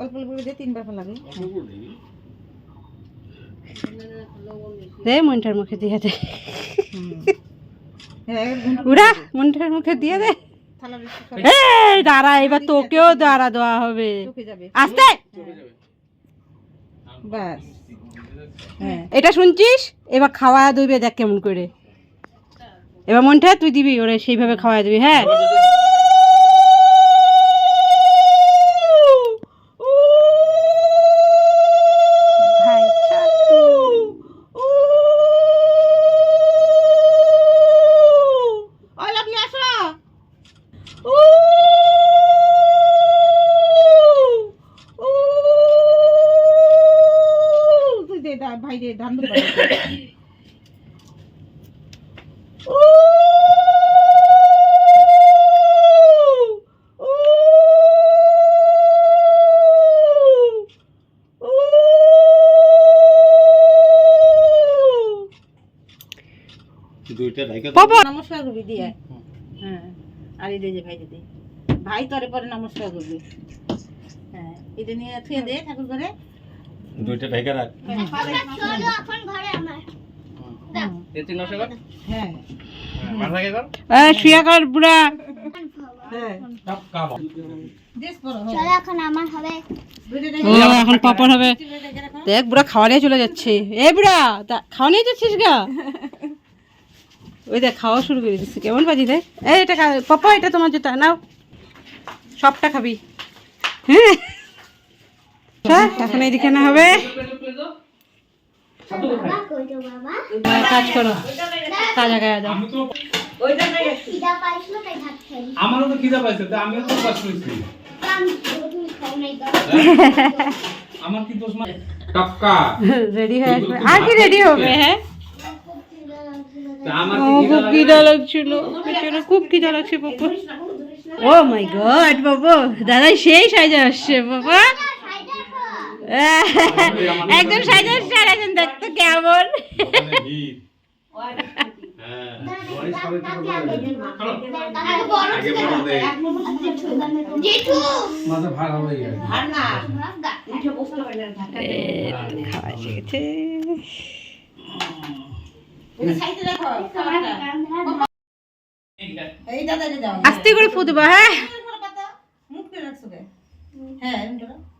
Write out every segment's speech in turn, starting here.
অল্প অল্প দিয়ে তিনবার ফেলাবি। দে মনটার মুখে দিয়ে দে। উড়া মনটার মুখে দিয়ে দে। এই দাঁড়া এবার তোকেও দাঁড়া দেওয়া হবে। আস্তে! বাস হ্যাঁ এটা শুনছিস? এবার খাওয়া দিবে দেখ কেমন করে। এবার মনটা তুই দিবি ওরে সেইভাবে খাওয়া দিবি হ্যাঁ? দে দা- ভাই দে ধান দুধ বাড়ি দে। দুইটা ঢাকা নমস্কার করবি দিয়ে। হ্যাঁ আর এই দে যে ভাই দিদি ভাই তরে পরে নমস্কার করবি। হ্যাঁ এটা নিয়ে থুয়ে দে ঠাকুর করে দুইটা ঢাকা রাখ। হ্যাঁ শুয়ে কর বুড়া। এখন পাপড় হবে। দেখ, বুড়া খাওয়া নিয়ে চলে যাচ্ছে। এ বুড়া খাওয়া নিয়ে যাচ্ছিস গা? ওই দেখ, খাওয়া শুরু করে দিচ্ছে। কেমন বাজি দেখ এই, এটা পাপা, এটা তোমার জুতা, নাও। সবটা খাবি। হ্যাঁ। হ্যাঁ, এখন এইদিকে না হবে। কাজ করো। তাজা গায়ে দাও। খিদা পাইছিল তাই আমারও তো খিদা পাইছে আমিও তো কষ্ট হয়েছি আমি তুমি খাও নাই তো আমার কি দোষ মানে? রেডি হয়ে আসবে। আর কি রেডি হবে হ্যাঁ? খুব খিদা লাগছিল। খুব খিদা লাগছে বাবা। ও মাই গড বাবা। দাদা সেই সাজা আসছে বাবা। একদম সাজা আসছে আর একজন দেখতে কেমন? খাওয়া দাও আস্তে করে ফুদবা হ্যাঁ। হ্যাঁ হ্যাঁ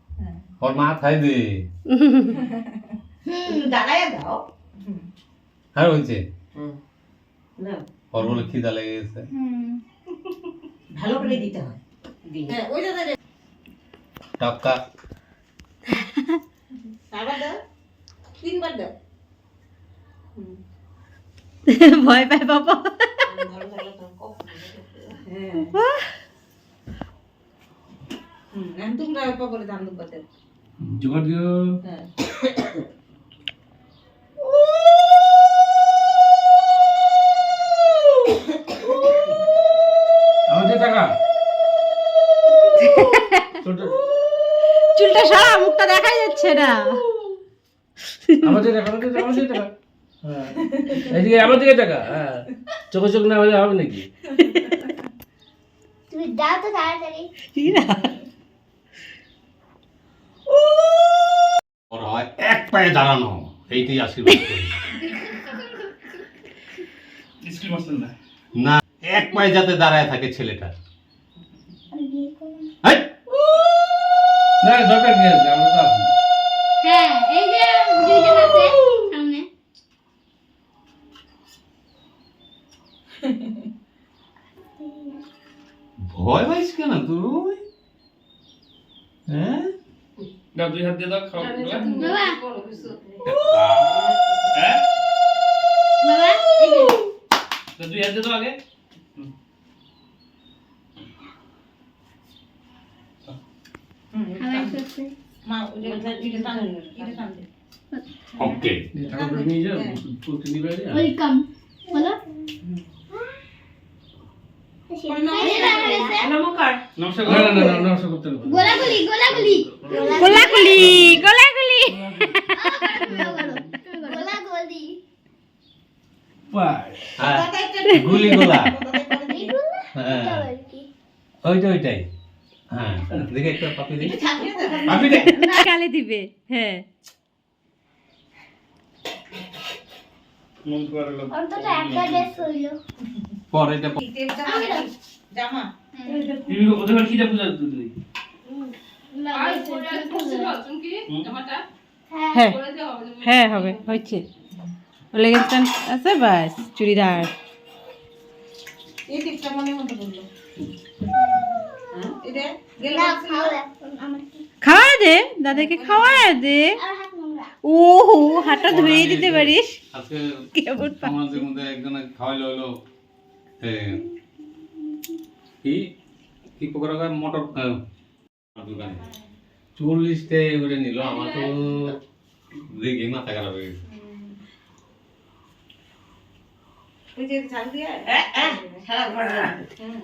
ওর মা খাই দে দাঁড়ায় দাও হয়েছে নাও ওর বলে খিদা লেগে গেছে ভালো করে দিতে হয় হ্যাঁ ওই দাদা রে টাক্কা আবার দাও তিনবার দাও ভয় পায় বাবা ভালো হ্যাঁ তোমরা অল্প করে দুব্বা দেও জোগাড় দিও। হ্যাঁ। টাকা। চুলটা সারা মুখটা দেখা যাচ্ছে না। আমার যে টাকা যে টাকা হ্যাঁ। এদিকে আমার দিকে টাকা হ্যাঁ। চোখে চোখ না হলে হবে নাকি? তুমি দাও তো তাড়াতাড়ি ওর হয় এক পায়ে দাঁড়ানো এইটাই আশীর্বাদ করি। না না এক পায়ে যাতে দাঁড়ায় থাকে ছেলেটা। আমি বিয়ে করব হেই! না দরকার কি আছে? আমরা তো আছি। হ্যাঁ এই যে দুইজন আছে সামনে। ভয় পাইস কেন তুই? হ্যাঁ? দুই হাত দিয়ে দাও খাও। বাবা বাবা এই যে তো দুই হাত দিয়ে আগে ওকে ওয়েলকাম বলো গোলাগুলি গোলাগুলি গোলাগুলি গোলাগুলি পায় হ্যাঁ গুলি গোলা হ্যাঁ। ওইটা ওইটাই। হ্যাঁ। দেখে একটা পাপি দেখি একটু ছাপিয়ে দে। পাপি দে কালে দিবে হ্যাঁ? জামা তুমি ওদের হ্যাঁ হ্যাঁ হ্যাঁ হবে হয়েছে। লেগেন্স আছে বাস চুড়িদার খাওয়া দে, দাদাকে খাওয়া দে। ও হাতটা ধুয়ে দিতে পারিস। মধ্যে কি কি চল্লিশটা করে নিল, আমার তো মাথা খারাপ হয়ে গেছে। ওই যে ঝাল দিয়ে হ্যাঁ হ্যাঁ সারা ঘর জ্বালাবে। হুম।